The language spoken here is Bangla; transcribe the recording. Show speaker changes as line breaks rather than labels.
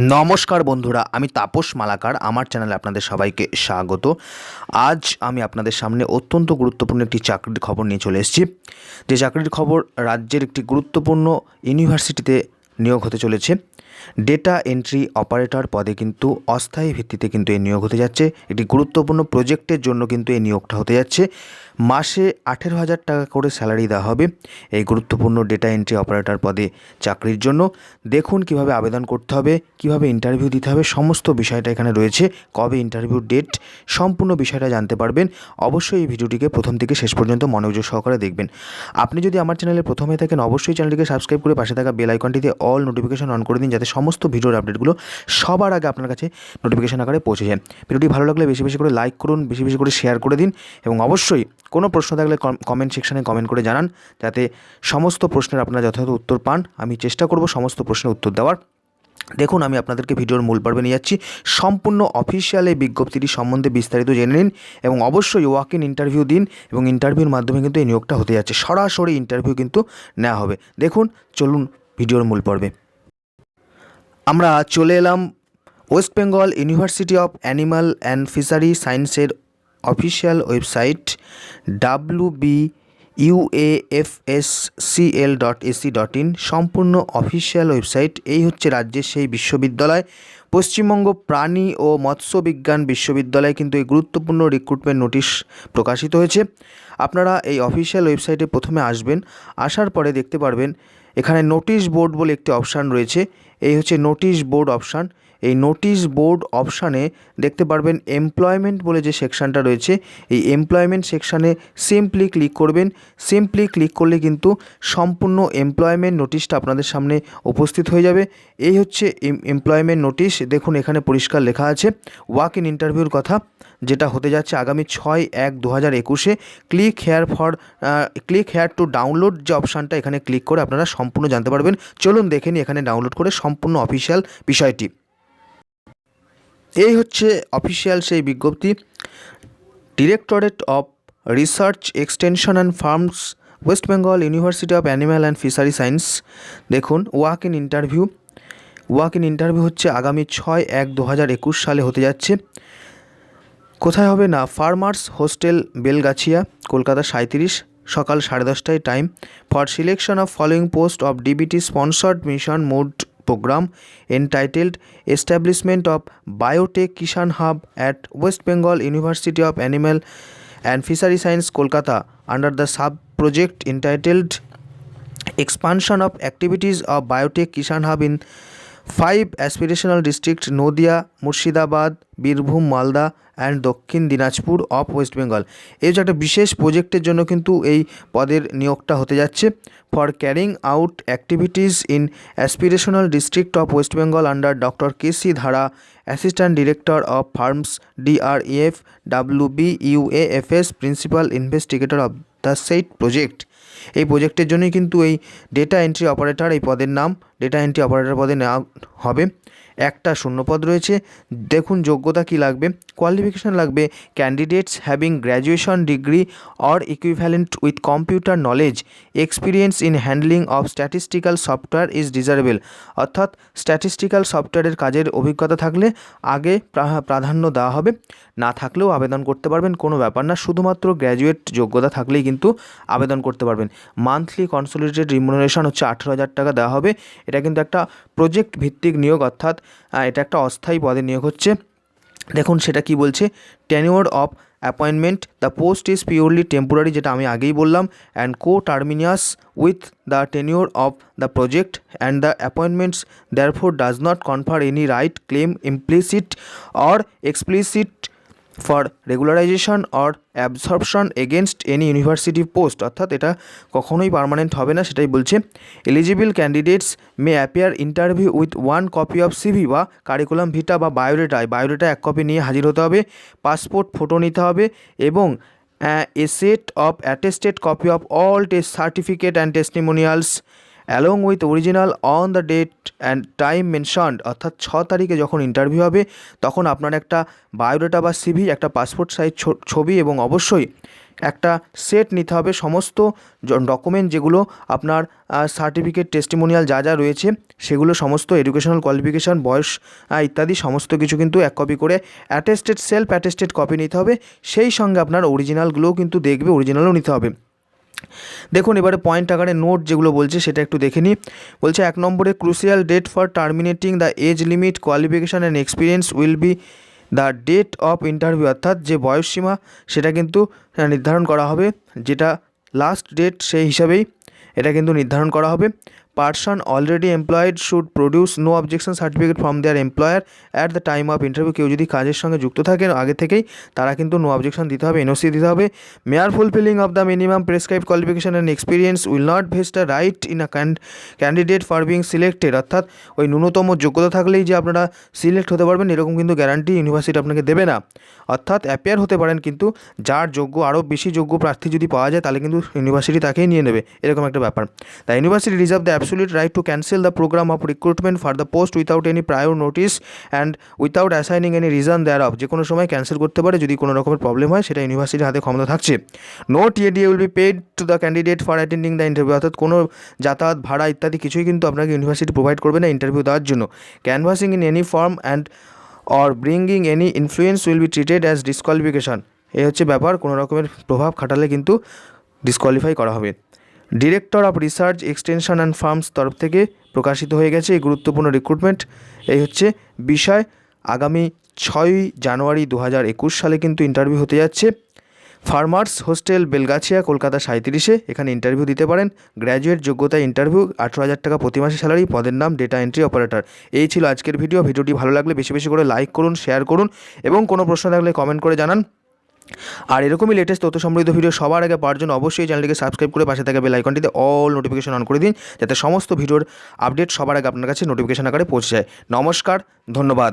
নমস্কার বন্ধুরা, আমি তাপস মালাকার, আমার চ্যানেলে আপনাদের সবাইকে স্বাগত। আজ আমি আপনাদের সামনে অত্যন্ত গুরুত্বপূর্ণ একটি চাকরির খবর নিয়ে চলে এসেছি। যে চাকরির খবর রাজ্যের একটি গুরুত্বপূর্ণ ইউনিভার্সিটিতে নিয়োগ হতে চলেছে। ডেটা এন্ট্রি অপারেটর পদে কিন্তু অস্থায়ী ভিত্তিতে কিন্তু এই নিয়োগ হতে যাচ্ছে। একটি গুরুত্বপূর্ণ প্রজেক্টের জন্য কিন্তু এই নিয়োগটা হতে যাচ্ছে। মাসে আঠেরো হাজার টাকা করে স্যালারি দেওয়া হবে এই গুরুত্বপূর্ণ ডেটা এন্ট্রি অপারেটর পদে চাকরির জন্য। দেখুন কীভাবে আবেদন করতে হবে, কীভাবে ইন্টারভিউ দিতে হবে, সমস্ত বিষয়টা এখানে রয়েছে। কবে ইন্টারভিউ ডেট সম্পূর্ণ বিষয়টা জানতে পারবেন। অবশ্যই এই ভিডিওটিকে প্রথম থেকে শেষ পর্যন্ত মনোযোগ সহকারে দেখবেন। আপনি যদি আমার চ্যানেলে প্রথমে থাকেন, অবশ্যই চ্যানেলটিকে সাবস্ক্রাইব করে পাশে থাকা বেল আইকনটিতে অল নোটিফিকেশন অন করে দিন, যাতে সমস্ত ভিডিওর আপডেটগুলো সবার আগে আপনার কাছে নোটিফিকেশন আকারে পৌঁছে যায়। ভিডিওটি ভালো লাগলে বেশি বেশি করে লাইক করুন, বেশি বেশি করে শেয়ার করে দিন এবং অবশ্যই কোনো প্রশ্ন থাকলে কমেন্ট সেকশানে কমেন্ট করে জানান যাতে সমস্ত প্রশ্নের আপনারা যথাযথ উত্তর পান। আমি চেষ্টা করব সমস্ত প্রশ্নের উত্তর দেওয়ার। দেখুন, আমি আপনাদেরকে ভিডিওর মূল পর্বে নিয়ে যাচ্ছি। সম্পূর্ণ অফিসিয়াল এই বিজ্ঞপ্তিটি সম্বন্ধে বিস্তারিত জেনে নিন এবং অবশ্যই ওয়াক ইন ইন্টারভিউ দিন এবং ইন্টারভিউর মাধ্যমে কিন্তু এই নিয়োগটা হতে যাচ্ছে। সরাসরি ইন্টারভিউ কিন্তু নেওয়া হবে। দেখুন, চলুন ভিডিওর মূল পর্বে। আমরা চলে এলাম West Bengal University of Animal and Fishery সায়েন্সের official website W B UAFSCL dot AC dot in সম্পূর্ণ অফিসিয়াল ওয়েবসাইট। এই হচ্ছে রাজ্যের সেই বিশ্ববিদ্যালয়। পশ্চিমবঙ্গ প্রাণী ও মৎস্য বিজ্ঞান বিশ্ববিদ্যালয়ে কিন্তু এই গুরুত্বপূর্ণ রিক্রুটমেন্ট নোটিশ প্রকাশিত হয়েছে। আপনারা এই অফিসিয়াল ওয়েবসাইটে প্রথমে আসবেন, আসার পরে দেখতে পারবেন, এখানে নোটিশ বোর্ড বলে একটি অপশান রয়েছে। এই হচ্ছে নোটিশ বোর্ড অপশান এই নোটিশ বোর্ড অপশানে দেখতে পারবেন এমপ্লয়মেন্ট বলে যে সেকশানটা রয়েছে, এই এমপ্লয়মেন্ট সেকশানে সিম্পলি ক্লিক করবেন। সিম্পলি ক্লিক করলে কিন্তু সম্পূর্ণ এমপ্লয়মেন্ট নোটিশটা আপনাদের সামনে উপস্থিত হয়ে যাবে। এই হচ্ছে এমপ্লয়মেন্ট নোটিশ দেখুন এখানে পরিষ্কার লেখা আছে ওয়াক ইন ইন্টারভিউর কথা, যেটা হতে যাচ্ছে আগামী ছয় এক দু হাজার একুশে। Click here for click here to download যে অপশানটা এখানে ক্লিক করে আপনারা সম্পূর্ণ জানতে পারবেন। চলুন দেখে নিই এখানে ডাউনলোড করে সম্পূর্ণ অফিসিয়াল বিষয়টি। এই হচ্ছে অফিসিয়াল সেই বিজ্ঞপ্তি। Directorate of Research Extension and Farms West Bengal University of Animal and Fishery Science দেখুন walk in interview walk in interview হচ্ছে আগামী ছয় এক দু হাজার একুশ সালে হতে যাচ্ছে। কোথায় হবে না? ফার্মার্স হোস্টেল বেলগাছিয়া, কলকাতা সাঁত্রিশ সকাল সাড়ে দশটায় time for selection of following post of DBT sponsored mission mode program entitled Establishment of Biotech Kishan Hub at West Bengal University of Animal and Fishery Science, Kolkata, under the sub project entitled Expansion of Activities of Biotech Kishan Hub in five aspirational district Nadia Murshidabad Birbhum Malda and Dakshin Dinajpur of West Bengal এই যে একটা বিশেষ প্রজেক্টের জন্য কিন্তু এই পদের নিয়োগটা হতে যাচ্ছে। For carrying out activities in aspirational district of West Bengal under Doctor K C Dhara assistant director of farms DREF W B UAFS principal investigator of the said project এই প্রজেক্টের জন্যই কিন্তু এই ডেটা এন্ট্রি অপারেটর এই পদের নাম ডেটা এন্ট্রি অপারেটর পদে নেওয়া হবে। একটা শূন্যপদ রয়েছে। দেখুন যোগ্যতা কি লাগবে? কোয়ালিফিকেশান লাগবে। Candidates having graduation degree or equivalent with computer knowledge experience in handling of statistical software is desirable অর্থাৎ স্ট্যাটিস্টিক্যাল সফটওয়্যারের কাজের অভিজ্ঞতা থাকলে আগে প্রাধান্য দেওয়া হবে। না থাকলেও আবেদন করতে পারবেন, কোনো ব্যাপার না। শুধুমাত্র গ্র্যাজুয়েট যোগ্যতা থাকলেই কিন্তু আবেদন করতে পারবেন। মান্থলি কনসোলিডেটেড রিমুনারেশন হচ্ছে আঠেরো হাজার টাকা দেওয়া হবে। এটা কিন্তু একটা প্রজেক্ট ভিত্তিক নিয়োগ, অর্থাৎ এটা একটা অস্থায়ী পদে নিয়োগ হচ্ছে। দেখুন, সেটা কি বলছে? Tenure of appointment the post is purely temporary যেটা আমি আগেই বললাম and coterminous with the tenure of the project and the appointments therefore does not confer any right claim implicit or explicit for regularisation or absorption against any university post অর্থাৎ এটা কখনোই পারমানেন্ট হবে না, সেটাই বলছে। Eligible candidates may appear interview with one copy of CV বা কারিকুলাম ভিটা বা বায়োডেটায় বায়োডেটা এক কপি নিয়ে হাজির হতে হবে পাসপোর্ট ফটো নিতে হবে এবং a set of attested copy of all test certificate and testimonials along with original on the date and time mentioned অর্থাৎ ছ তারিখে যখন ইন্টারভিউ হবে, তখন আপনার একটা বায়োডাটা বা সিভি একটা পাসপোর্ট সাইজ ছবি এবং অবশ্যই একটা সেট নিতে হবে। সমস্ত ডকুমেন্ট যেগুলো আপনার সার্টিফিকেট টেস্টিমোনিয়াল যা যা রয়েছে, সেগুলো সমস্ত এডুকেশনাল কোয়ালিফিকেশান বয়স ইত্যাদি সমস্ত কিছু কিন্তু এক কপি করে অ্যাটেস্টেড সেলফ অ্যাটেস্টেড কপি নিতে হবে। সেই সঙ্গে আপনার অরিজিনালগুলোও কিন্তু দেখবে অরিজিনালও নিতে হবে। দেখুন, এবারে পয়েন্ট আকারে নোট যেগুলো বলছে সেটা একটু দেখে নিই। বলছে, এক নম্বরে crucial date for terminating the age limit qualification and experience will be the date of interview অর্থাৎ যে বয়সসীমা, সেটা কিন্তু নির্ধারণ করা হবে। যেটা লাস্ট ডেট সেই হিসাবেই এটা কিন্তু নির্ধারণ করা হবে। Person already employed should produce no objection certificate from their employer at the time of interview কেউ যদি কাজের সঙ্গে যুক্ত থাকেন, আগে থেকেই তারা কিন্তু নো অবজেকশন দিতে হবে এনওসি দিতে হবে। Mere fulfilling of the minimum prescribe qualification and experience will not vest a right in a candidate for being selected অর্থাৎ ওই ন্যূনতম যোগ্যতা থাকলেই যে আপনারা সিলেক্ট হতে পারবেন, এরকম কিন্তু গ্যারান্টি ইউনিভার্সিটি আপনাকে দেবে না। অর্থাৎ অ্যাপিয়ার হতে পারেন কিন্তু যার যোগ্য, আরও বেশি যোগ্য প্রার্থী যদি পাওয়া যায়, তাহলে কিন্তু ইউনিভার্সিটি তাকেই নিয়ে নেবে, এরকম একটা ব্যাপার। The university reserve the right to cancel the programme of recruitment for the post without any prior notice and without assigning any reason thereof যে কোনো সময় ক্যান্সেল করতে পারে, যদি কোনো রকমের প্রবলেম হয়, সেটা ইউনিভার্সিটির হাতে ক্ষমতা থাকছে। No TA DA will be paid to the candidate for attending the interview অর্থাৎ কোনো যাতায়াত, ভাড়া ইত্যাদি কিছুই কিন্তু আপনাকে ইউনিভার্সিটি প্রোভাইড করবে না ইন্টারভিউ দেওয়ার জন্য। Canvassing in any form and or bringing any influence will be treated as disqualification এই হচ্ছে ব্যাপার, কোনো রকমের প্রভাব খাটালে কিন্তু ডিসকোয়ালিফাই করা হবে। Director of research extension and farms তরফ থেকে প্রকাশিত হয়ে গেছে এই গুরুত্বপূর্ণ রিক্রুটমেন্ট এই হচ্ছে বিষয়। আগামী ছয়ই জানুয়ারি দু হাজার একুশ সালে কিন্তু ইন্টারভিউ হতে যাচ্ছে। ফার্মার্স হোস্টেল বেলগাছিয়া, কলকাতা সাঁত্রিশে এখানে ইন্টারভিউ দিতে পারেন। গ্র্যাজুয়েট যোগ্যতা ইন্টারভিউ আঠেরো হাজার টাকা প্রতি মাসে স্যালারি পদের নাম ডেটা এন্ট্রি অপারেটর এই ছিল আজকের ভিডিও ভিডিওটি ভালো লাগলে বেশি বেশি করে লাইক করুন শেয়ার করুন এবং কোনো প্রশ্ন থাকলে কমেন্ট করে জানান। আর এরকমই লেটেস্ট তথ্য সমৃদ্ধ ভিডিও সবার আগে পাওয়ার জন্য অবশ্যই চ্যানেলটিকে সাবস্ক্রাইব করে পাশে থাকা বেল আইকনটিতে অল নোটিফিকেশন অন করে দিন, যাতে সমস্ত ভিডিওর আপডেট সবার আগে আপনার কাছে নোটিফিকেশন আকারে পৌঁছে যায়। নমস্কার, ধন্যবাদ।